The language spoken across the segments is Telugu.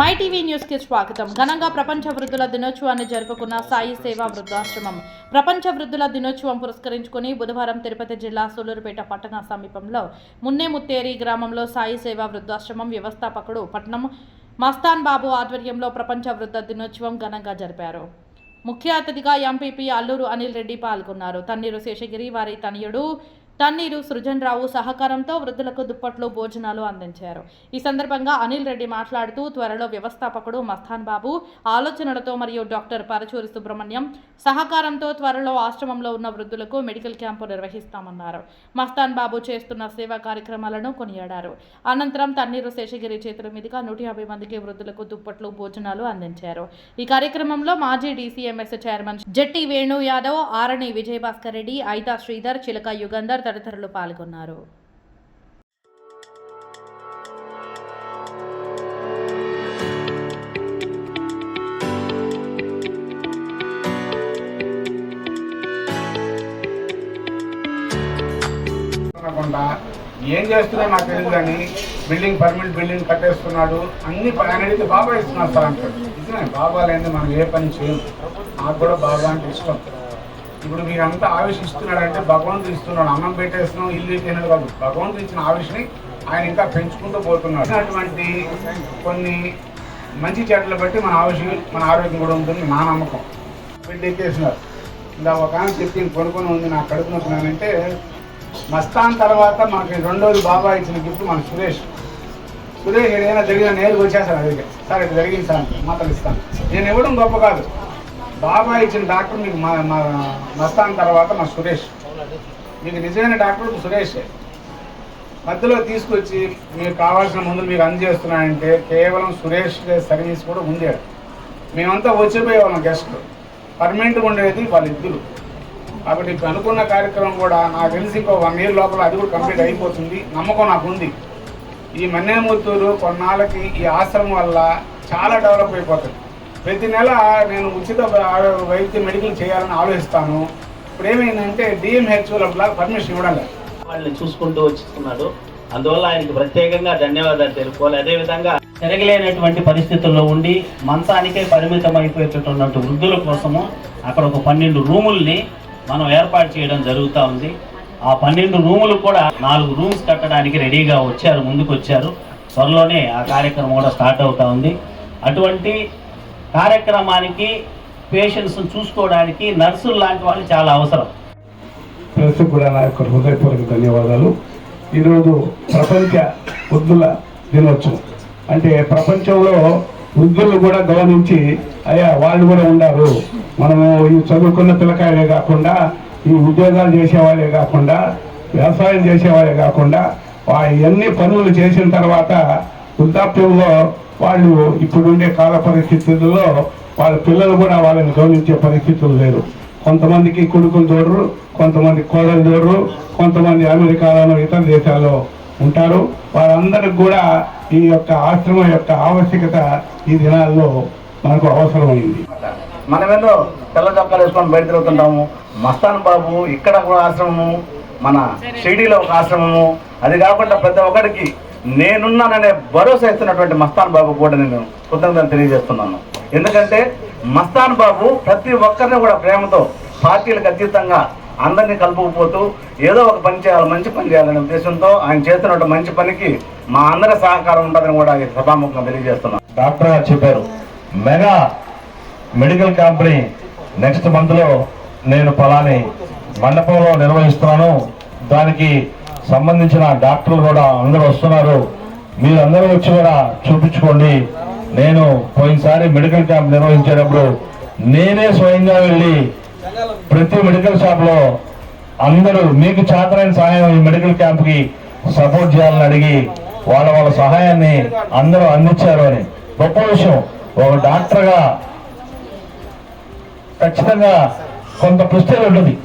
మై టీవీ న్యూస్కి స్వాగతం. ఘనంగా ప్రపంచ వృద్ధుల దినోత్సవాన్ని జరుపుకున్న సాయి సేవా వృద్ధాశ్రమం. ప్రపంచ వృద్ధుల దినోత్సవం పురస్కరించుకుని బుధవారం తిరుపతి జిల్లా సూలూరుపేట పట్టణ సమీపంలో మున్నేముత్తేరి గ్రామంలో సాయి సేవా వృద్ధాశ్రమం వ్యవస్థాపకుడు పట్నం మస్తాన్ బాబు ఆధ్వర్యంలో ప్రపంచ వృద్ధ దినోత్సవం ఘనంగా జరిపారు. ముఖ్య అతిథిగా ఎంపీపీ అల్లూరు అనిల్ రెడ్డి పాల్గొన్నారు. తన్నీరు శేషగిరి వారి తనయుడు తన్నీరు సృజన్ రావు సహకారంతో వృద్ధులకు దుప్పట్లు భోజనాలు అందించారు. ఈ సందర్భంగా అనిల్ రెడ్డి మాట్లాడుతూ త్వరలో వ్యవస్థాపకుడు మస్తాన్ బాబు ఆలోచనలతో మరియు డాక్టర్ పరచూరి సుబ్రహ్మణ్యం సహకారంతో త్వరలో ఆశ్రమంలో ఉన్న వృద్ధులకు మెడికల్ క్యాంపు నిర్వహిస్తామన్నారు. మస్తాన్ బాబు చేస్తున్న సేవా కార్యక్రమాలను కొనియాడారు. అనంతరం తన్నీరు శేషగిరి చేతుల మీదుగా నూట యాభై మందికి వృద్ధులకు దుప్పట్లు భోజనాలు అందించారు. ఈ కార్యక్రమంలో మాజీ డీసీఎంఎస్ చైర్మన్ జట్టి వేణు యాదవ్ ఆరణి విజయభాస్కర్ రెడ్డి ఐతా శ్రీధర్ చిలక యుగంధర్ తదితరులు పాల్గొన్నారు. ఏం చేస్తున్నా నాకు తెలియదు కానీ బిల్డింగ్ పర్మనెంట్ బిల్డింగ్ కట్టేస్తున్నాడు. అన్ని ప- ఆయన అడిగితే బాబా ఇస్తున్నాడు సార్ అంటాడు నిజమే బాబా లేని మనం ఏ పని చేయం నాకు కూడా బాబా అంటే ఇష్టం. ఇప్పుడు మీరు అంతా ఆవేశిస్తున్నాడంటే భగవంతుడు ఇస్తున్నాడు అన్నం పెట్టేస్తున్నాం ఇల్లు తినడు కాదు. భగవంతుడు ఇచ్చిన ఆవేశని ఆయన ఇంకా పెంచుకుంటూ పోతున్నాడు. అటువంటి కొన్ని మంచి చెట్లు బట్టి మన ఆవేశం మన ఆరోగ్యం కూడా ఉంటుంది నా నమ్మకం. బిడ్డ ఎక్కేసినారు ఇలా ఒక ఆమె చెప్పింది కొనుక్కొని ఉంది నాకు కడుపు మస్తాన్ తర్వాత మనకి రెండోది బాబా ఇచ్చిన గిఫ్ట్ మన సురేష్. సురేష్ ఏదైనా జరిగిన నేరుగా వచ్చేసాను అడిగే సార్ ఇది జరిగింది సార్ మాటలు ఇస్తాను. నేను ఇవ్వడం గొప్ప కాదు. బాబా ఇచ్చిన డాక్టర్ మీకు మా మా మస్తాన్ తర్వాత మా సురేష్. మీకు నిజమైన డాక్టర్ సురేషే. మధ్యలో తీసుకొచ్చి మీకు కావాల్సిన మందులు మీకు అందజేస్తున్నాయంటే కేవలం సురేష్ సర్వీస్ కూడా ఉండేది మేమంతా వచ్చిపోయే వాళ్ళం పర్మనెంట్గా ఉండేది వాళ్ళిద్దరు కాబట్టి ఇప్పుడు అనుకున్న కార్యక్రమం కూడా నాకు తెలిసి ఇంకో వన్ ఇయర్ లోపల అది కూడా కంప్లీట్ అయిపోతుంది. నమ్మకం నాకు ఉంది. ఈ మన్నేమూర్తూరు కొన్నాళ్ళకి ఈ ఆశ్రమం వల్ల చాలా డెవలప్ అయిపోతుంది. ప్రతి నెల నేను ఉచిత వైద్య మెడికల్ చేయాలని ఆలోచిస్తాను. ఇప్పుడు ఏమైందంటే డిఎంహెచ్ఓల పర్మిషన్ ఇవ్వడం లేదు. వాళ్ళని చూసుకుంటూ వచ్చిస్తున్నాడు. అందువల్ల ఆయనకు ప్రత్యేకంగా ధన్యవాదాలు తెలుపుకోవాలి. అదేవిధంగా తిరగలేనటువంటి పరిస్థితుల్లో ఉండి మంచానికే పరిమితం అయిపోయేటటువంటి వృద్ధుల కోసము అక్కడ ఒక పన్నెండు రూముల్ని మనం ఏర్పాటు చేయడం జరుగుతూ ఉంది. ఆ పన్నెండు రూములు కూడా నాలుగు రూమ్స్ కట్టడానికి రెడీగా వచ్చారు ముందుకు వచ్చారు త్వరలోనే ఆ కార్యక్రమం కూడా స్టార్ట్ అవుతా ఉంది. అటువంటి కార్యక్రమానికి పేషెంట్స్ చూసుకోవడానికి నర్సులు లాంటి వాళ్ళు చాలా అవసరం. ప్రెస్ కూడా నా యొక్క హృదయపూర్వక ధన్యవాదాలు. ఈరోజు ప్రపంచ వృద్ధుల దినోత్సవం. అంటే ప్రపంచంలో వృద్ధులు కూడా గమనించి అయ్యా వాళ్ళు కూడా ఉన్నారు. మనము ఈ చదువుకున్న పిల్లకాయలే కాకుండా ఈ ఉద్యోగాలు చేసేవాళ్ళే కాకుండా వ్యవసాయం చేసేవాళ్ళే కాకుండా వా- పనులు చేసిన తర్వాత వృద్ధాప్యంలో వాళ్ళు ఇప్పుడుండే కాల పరిస్థితుల్లో వాళ్ళ పిల్లలు కూడా వాళ్ళని గమనించే పరిస్థితులు లేరు. కొంతమందికి కొడుకులు చూడరు కొంతమంది కోడలు చూడరు కొంతమంది అమెరికాలోనూ ఇతర దేశాల్లో ఉంటారు. వారందరికి కూడా ఈ యొక్క ఆశ్రమం యొక్క ఆవశ్యకత ఈ దినాల్లో మనకు అవసరమైంది. మనమేదో తెల్ల చొక్కాలు వేసుకొని బయట తిరుగుతుంటాము. మస్తాన్ బాబు ఇక్కడ ఒక ఆశ్రమము మన షిరిడీలో ఒక ఆశ్రమము. అది కాకుండా ప్రతి ఒక్కరికి నేనున్నాననే భరోసా ఇస్తున్నటువంటి మస్తాన్ బాబు కూడా నేను కృతజ్ఞతలు తెలియజేస్తున్నాను. ఎందుకంటే మస్తాన్ బాబు ప్రతి ఒక్కరిని కూడా ప్రేమతో పార్టీలకు అతీతంగా అందరినీ కలుపుకుపోతూ ఏదో ఒక పని చేయాలి మంచి పని చేయాలనే ఉద్దేశంతో ఆయన చేస్తున్న మంచి పనికి మా అందరి సహకారం ఉంటుందని కూడా ఈ సభాముఖంగా తెలియజేస్తున్నాను. డాక్టర్ గారు చెప్పారు మెగా మెడికల్ క్యాంప్ని నెక్స్ట్ మంత్లో నేను పలాని మండపంలో నిర్వహిస్తున్నాను. దానికి సంబంధించిన డాక్టర్లు కూడా అందరూ వస్తున్నారు. మీరు అందరూ వచ్చి కూడా చూపించుకోండి. నేను పోయినసారి మెడికల్ క్యాంప్ నిర్వహించేటప్పుడు నేనే స్వయంగా వెళ్ళి ప్రతి మెడికల్ షాప్లో అందరూ మీకు చేతనైన సహాయం ఈ మెడికల్ క్యాంప్కి సపోర్ట్ చేయాలని అడిగి వాళ్ళ వాళ్ళ సహాయాన్ని అందరూ అందించారు అని. గొప్ప విషయం. ఒక డాక్టర్గా ఖచ్చితంగా కొంత ప్రెస్టేజ్ ఉంటుంది.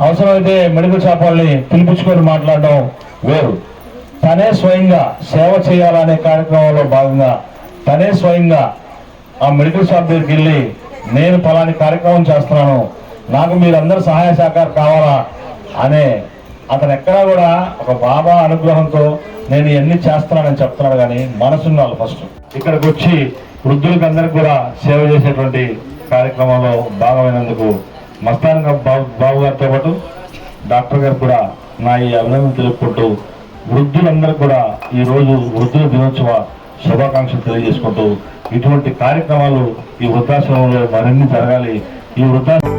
అవసరమైతే మెడికల్ షాప్ వాళ్ళని పిలిపించుకొని మాట్లాడడం వేరు. తనే స్వయంగా సేవ చేయాలనే కార్యక్రమంలో భాగంగా తనే స్వయంగా ఆ మెడికల్ షాప్ దగ్గరికి వెళ్ళి నేను పలాని కార్యక్రమం చేస్తున్నాను నాకు మీరందరూ సహాయ సహకారం కావాలా? అనే అతను ఎక్కడా కూడా ఒక బాబా అనుగ్రహంతో నేను ఇవన్నీ చేస్తున్నానని చెప్తున్నాడు కానీ మనసున్న వాళ్ళు ఫస్ట్. ఇక్కడికి వచ్చి వృద్ధులకు అందరికి కూడా సేవ చేసేటువంటి కార్యక్రమంలో భాగమైనందుకు మస్తాన్ బాబు బాబు గారితో పాటు డాక్టర్ గారు కూడా నా ఈ అభినందన తెలుపుకుంటూ వృద్ధులందరూ కూడా ఈ రోజు వృద్ధుల దినోత్సవ శుభాకాంక్షలు తెలియజేసుకుంటూ ఇటువంటి కార్యక్రమాలు ఈ వృద్ధాశ్రమంలో మరిన్ని జరగాలి. ఈ వృద్ధాశ్రమం